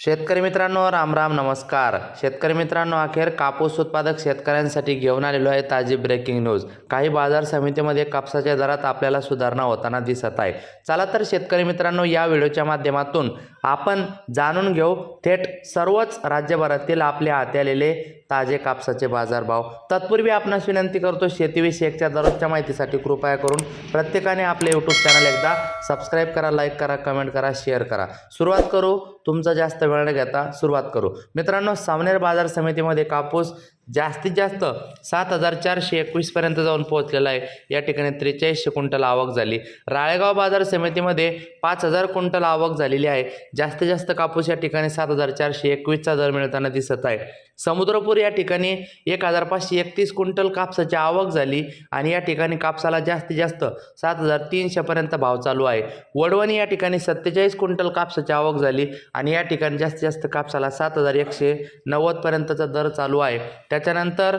शेतकरी मित्रांनो राम राम नमस्कार. शेतकरी मित्रांनो अखेर कापूस उत्पादक शेतकऱ्यांसाठी घेऊन आलेलो आहे ताजी ब्रेकिंग न्यूज काही बाजार समितीमध्ये कापसाच्या दरात आपल्याला सुधारणा होताना दिसत आहे. चला तर शेतकरी मित्रांनो या व्हिडिओच्या माध्यमातून आपण जाणून घेऊ थेट सर्वच राज्यभरातील आपल्या हाती आलेले ताजे कापसाचे बाजारभाव. तत्पूर्वी आपणास विनंती करतो शेतीविषयकच्या दररोजच्या माहितीसाठी कृपया करून प्रत्येकाने आपले यूट्यूब चॅनल एकदा सबस्क्राईब करा लाईक करा कमेंट करा शेअर करा. सुरुवात करू तुमचा जास्त वेळ न घेता सुरुवात करू. मित्रांनो सावनेर बाजार समितीमध्ये कापूस जास्तीत जास्त सात हजार चारशे एकवीसपर्यंत जाऊन पोहोचलेला आहे. या ठिकाणी त्रेचाळीसशे क्विंटल आवक झाली. राळेगाव बाजार समितीमध्ये पाच हजार क्विंटल आवक झालेली आहे. जास्तीत जास्त कापूस या ठिकाणी सात हजार चारशे एकवीसचा दर मिळताना दिसत आहे. समुद्रपूर या ठिकाणी एक हजार पाचशे एकतीस क्विंटल कापसाची आवक झाली आणि या ठिकाणी कापसाला जास्तीत जास्त सात हजार तीनशेपर्यंत भाव चालू आहे. वडवणी या ठिकाणी सत्तेचाळीस क्विंटल कापसाची आवक झाली आणि या ठिकाणी जास्तीत जास्त कापसाला सात हजार एकशे नव्वदपर्यंतचा दर चालू आहे. त्याच्यानंतर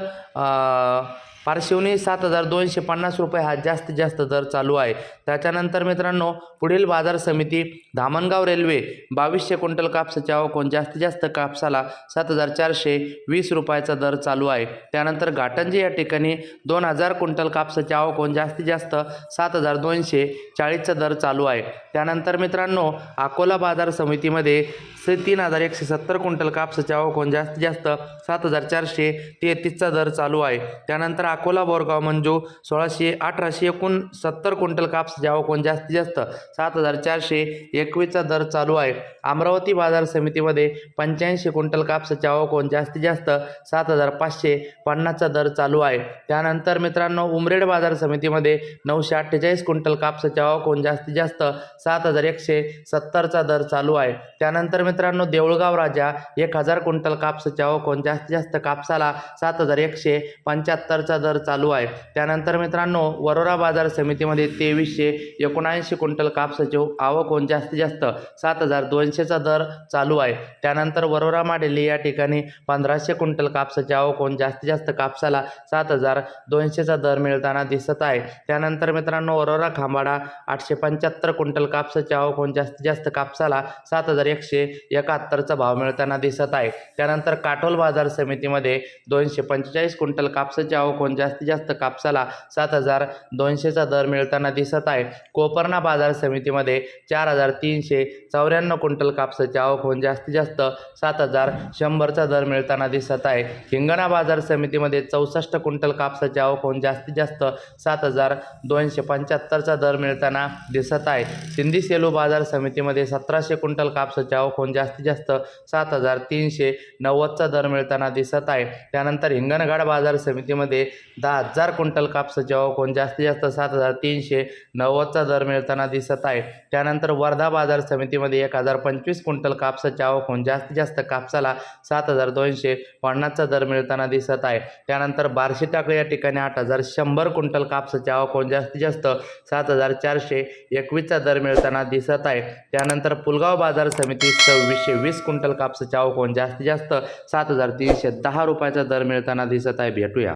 पारशिवनी सात हजार दोनशे पन्नास रुपये हा जास्तीत जास्त दर चालू आहे. त्याच्यानंतर मित्रांनो पुढील बाजार समिती धामणगाव रेल्वे बावीसशे क्विंटल कापसाच्या आवक जास्तीत जास्त कापसाला सात हजार चारशे वीस रुपयाचा दर चालू आहे. त्यानंतर घाटंजी या ठिकाणी दोन हजार क्विंटल कापसाचे आवकोन जास्तीत जास्त सात हजार दोनशे चाळीसचा दर चालू आहे. त्यानंतर मित्रांनो अकोला बाजार समितीमध्ये से तीन हजार एकशे सत्तर क्विंटल कापसाचे आवकोन जास्तीत जास्त सात हजार चारशे तेहतीसचा दर चालू आहे. त्यानंतर अकोला बोरगाव मंजू सोळाशे अठराशे एकूण सत्तर क्विंटल कापसाची आवक जास्तीत जास्त सात हजार चारशे एकवीसचा दर चालू आहे. अमरावती बाजार समितीमध्ये पंच्याऐंशी क्विंटल कापसाची आवक जास्तीत जास्त सात हजार पाचशे पन्नासचा दर चालू आहे. त्यानंतर मित्रांनो उमरेड बाजार समितीमध्ये नऊशे अठ्ठेचाळीस क्विंटल कापसाची आवक जास्तीत जास्त सात हजार एकशे सत्तरचा दर चालू आहे. त्यानंतर मित्रांनो देऊळगाव राजा एक हजार क्विंटल कापसाची आवक जास्तीत जास्त कापसाला सात हजार एकशे पंच्याहत्तरचा दर चालू आहे. त्यानंतर मित्रांनो वरोरा बाजार समितीमध्ये तेवीसशे एकोणऐंशी क्विंटल कापसाची आवक होऊन जास्तीत जास्त सात हजार दोनशेचा दर चालू आहे. त्यानंतर वरोरा माडेली या ठिकाणी पंधराशे क्विंटल कापसाची आवक होऊन जास्तीत जास्त कापसाला सात हजार दोनशेचा दर मिळताना दिसत आहे. त्यानंतर मित्रांनो वरोरा खांबाडा आठशे पंच्याहत्तर क्विंटल कापसाची आवक होऊन जास्तीत जास्त कापसाला सात हजार एकशे एकाहत्तरचा भाव मिळताना दिसत आहे. त्यानंतर काटोल बाजार समितीमध्ये दोनशे पंचेचाळीस क्विंटल कापसाची आवक होऊन जास्तीत जास्त कापसाला सात हजार दोनशेचा दर मिळताना दिसत आहे. कोपरना बाजार समितीमध्ये चार हजार तीनशे चौऱ्याण्णव क्विंटल कापसाची आवक होऊन जास्तीत जास्त सात हजार शंभरचा दर मिळताना दिसत आहे. हिंगणा बाजार समितीमध्ये चौसष्ट क्विंटल कापसाची आवक होऊन जास्तीत जास्त सात हजार दोनशे पंच्याहत्तरचा दर मिळताना दिसत आहे. सिंधी सेलू बाजार समितीमध्ये सतराशे क्विंटल कापसाची आवक होऊन जास्तीत जास्त सात हजार तीनशे नव्वदचा दर मिळताना दिसत आहे. त्यानंतर हिंगणघाट बाजार समितीमध्ये दहा हजार क्विंटल कापसाचे आवक जास्तीत जास्त सात हजार तीनशे नव्वदचा दर मिळताना दिसत आहे. त्यानंतर वर्धा बाजार समितीमध्ये एक हजार पंचवीस क्विंटल कापसाच्या आवक जास्तीत जास्त कापसाला सात हजार दोनशे पन्नासचा दर मिळताना दिसत आहे. त्यानंतर बार्शी टाकळी या ठिकाणी आठ हजार शंभर क्विंटल कापसाचे आवक जास्तीत जास्त सात हजार चारशे एकवीसचा दर मिळताना दिसत आहे. त्यानंतर पुलगाव बाजार समिती सव्वीसशे वीस क्विंटल कापसाची आवक जास्तीत जास्त सात हजार तीनशे दहा रुपयाचा दर मिळताना दिसत आहे. भेटूया.